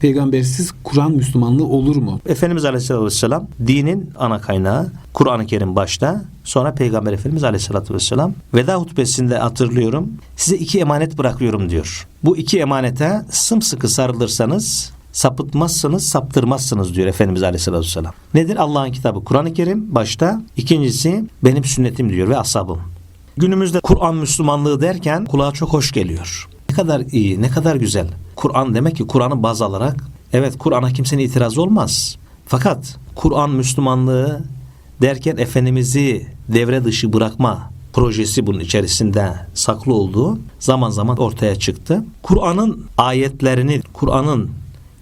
peygambersiz Kur'an Müslümanlığı olur mu? Efendimiz Aleyhisselatü Vesselam dinin ana kaynağı Kur'an-ı Kerim başta sonra Peygamber Efendimiz Aleyhisselatü Vesselam veda hutbesinde hatırlıyorum size iki emanet bırakıyorum diyor. Bu iki emanete sımsıkı sarılırsanız sapıtmazsınız, saptırmazsınız diyor Efendimiz Aleyhisselatü Vesselam. Nedir? Allah'ın kitabı Kur'an-ı Kerim başta. İkincisi benim sünnetim diyor ve ashabım. Günümüzde Kur'an Müslümanlığı derken kulağa çok hoş geliyor. Kadar iyi, ne kadar güzel. Kur'an demek ki Kur'an'ı baz alarak evet Kur'an'a kimsenin itirazı olmaz. Fakat Kur'an Müslümanlığı derken Efendimiz'i devre dışı bırakma projesi bunun içerisinde saklı olduğu zaman zaman ortaya çıktı. Kur'an'ın ayetlerini, Kur'an'ın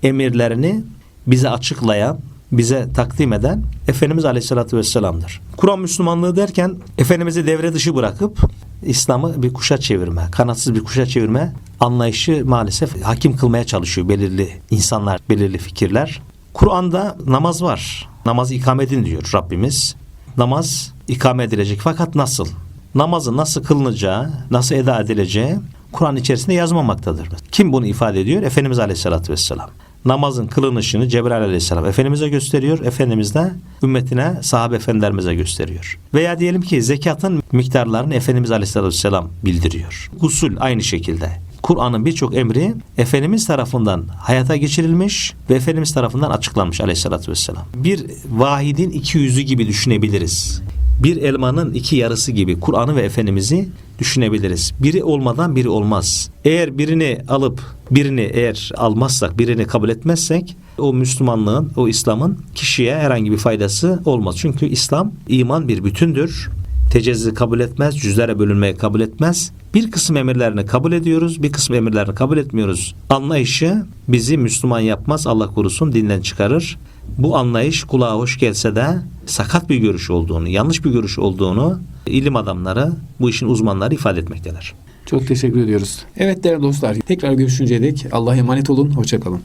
emirlerini bize açıklayan, bize takdim eden Efendimiz Aleyhisselatü Vesselam'dır. Kur'an Müslümanlığı derken Efendimiz'i devre dışı bırakıp İslam'ı bir kuşa çevirme, kanatsız bir kuşa çevirme anlayışı maalesef hakim kılmaya çalışıyor belirli insanlar, belirli fikirler. Kur'an'da namaz var. Namazı ikame edin diyor Rabbimiz. Namaz ikame edilecek fakat nasıl? Namazın nasıl kılınacağı, nasıl eda edileceği Kur'an içerisinde yazmamaktadır. Kim bunu ifade ediyor? Efendimiz Aleyhisselatü Vesselam. Namazın kılınışını Cebrail Aleyhisselam Efendimiz'e gösteriyor. Efendimiz de ümmetine, sahabe efendilerimize gösteriyor. Veya diyelim ki zekatın miktarlarını Efendimiz Aleyhisselatü Vesselam bildiriyor. Usul aynı şekilde. Kur'an'ın birçok emri Efendimiz tarafından hayata geçirilmiş ve Efendimiz tarafından açıklanmış aleyhissalatü vesselam. Bir vahidin iki yüzü gibi düşünebiliriz. Bir elmanın iki yarısı gibi Kur'an'ı ve Efendimiz'i düşünebiliriz. Biri olmadan biri olmaz. Eğer birini alıp birini eğer almazsak, birini kabul etmezsek o Müslümanlığın, o İslam'ın kişiye herhangi bir faydası olmaz. Çünkü İslam iman bir bütündür tecezzi kabul etmez, cüzlere bölünmeyi kabul etmez. Bir kısım emirlerini kabul ediyoruz, bir kısım emirlerini kabul etmiyoruz. Anlayışı bizi Müslüman yapmaz, Allah korusun dinden çıkarır. Bu anlayış kulağa hoş gelse de sakat bir görüş olduğunu, yanlış bir görüş olduğunu ilim adamları, bu işin uzmanları ifade etmekteler. Çok teşekkür ediyoruz. Evet değerli dostlar tekrar görüşünceye dek Allah'a emanet olun. Hoşçakalın.